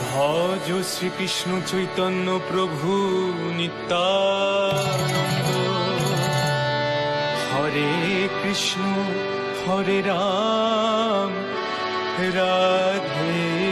ভজ শ্রীকৃষ্ণ চৈতন্য প্রভু নিত্যানন্দ। হরে কৃষ্ণ হরে রাম রাধে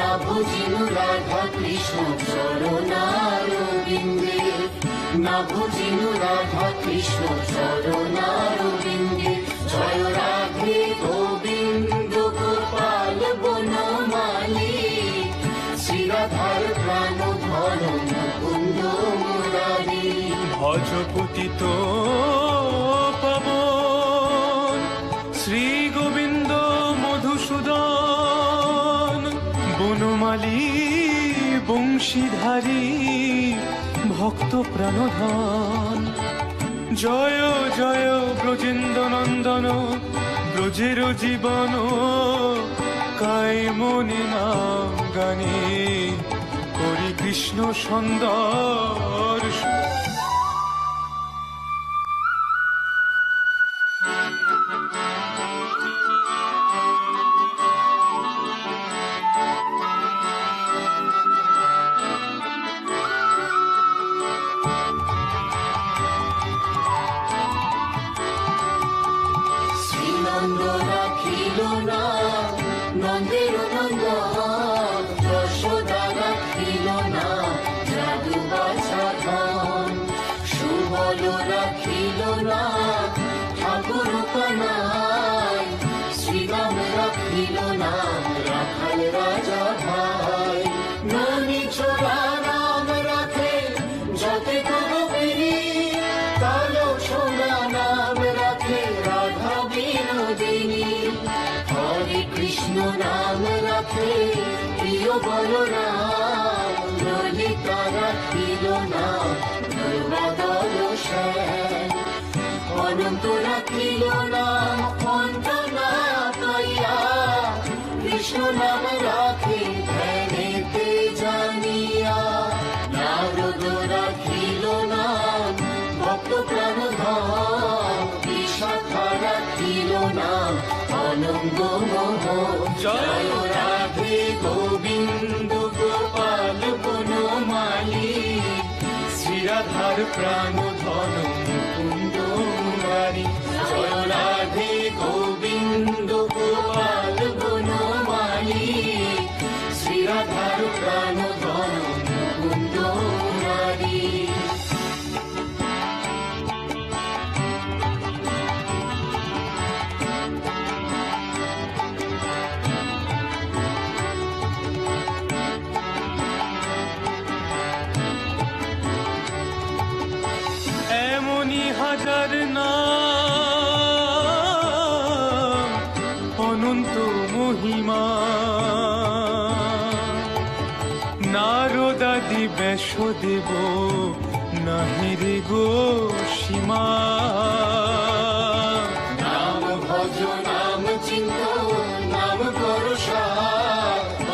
না বুঝিনু রাধা কৃষ্ণ চরণার বিন্দে না বুঝিনু রাধা কৃষ্ণ চরণার বিন্দে জয় রাধে গোবিন্দ, গোপাল বনমালী। শ্রীরাধার প্রাণ ধন মুকুন্দ মুরারি। বনমালী বংশীধারী, ভক্ত প্রাণধন। জয় জয় ব্রজেন্দ্র নন্দন ব্রজের জীবন, কায়মনে নাম গানে। হরি কৃষ্ণ সুন্দর রাখিল না, ঠাকুর কানাই শ্রীরাম রাখিল না, রাখাল রাজা ভাই। ননি ছোড়া রাম রাখে, যতে করো পিড়ি কালো ছোড়া নাম রাখে রাধা বিনোদিনী। হরে কৃষ্ণ নাম রাখে, প্রিয় বলরাম অনন্ত রাখিল না অন্ত না পাইয়া কৃষ্ণ নাম রাখে ধ্যানেতে জানিয়া। নারদ রাখিল না, ভক্ত প্রাণ বিশাখা রাখিল না অনঙ্গ মোহ। জয় রাধে গোবিন্দ, গোপাল বনমালী শ্রীরাধার প্রাণ অনন্ত মহিমা। নারদাদি ব্যাসদেব নাহিরে গো সীমা। নাম ভজ নাম চিন্ত নাম ভরসা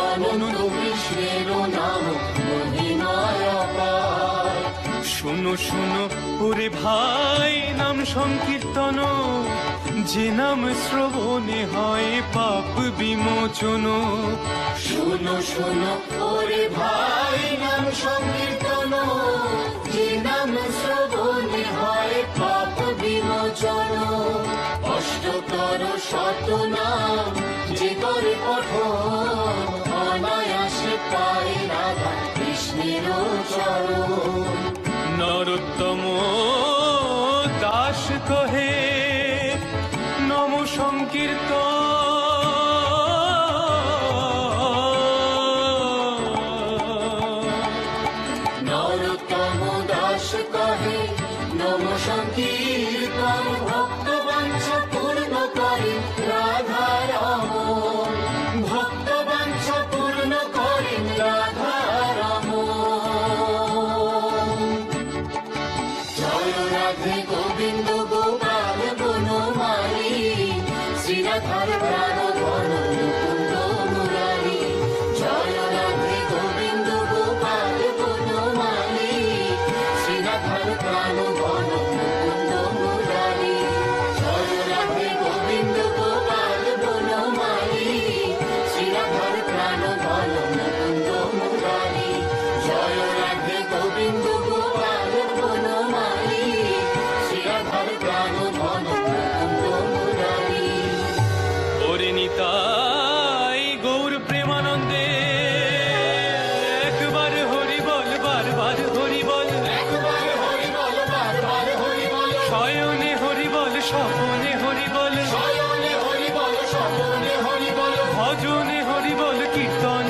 অনন্ত কৃষ্ণের নাম মহিমায় শুনো শুনো ওরে ভাই নাম সংকীর্তন যে শ্রবণে হয় পাপ বিমোচন। শোনো শোনো, ওরে ভাই, নাম সংকীর্তন। যে শ্রবণে হয় পাপ বিমোচন। অষ্টতর শত নাম যে করে পঠন। সংকীর্ত নরতম দাস কহে, নম সংকীর্তন, ভক্ত বাঞ্ছ পূর্ণ করে রাধা রাম ভক্ত বাঞ্ছ পূর্ণ করে রাধা রাম জয় রাধে جون هری بالا گیتان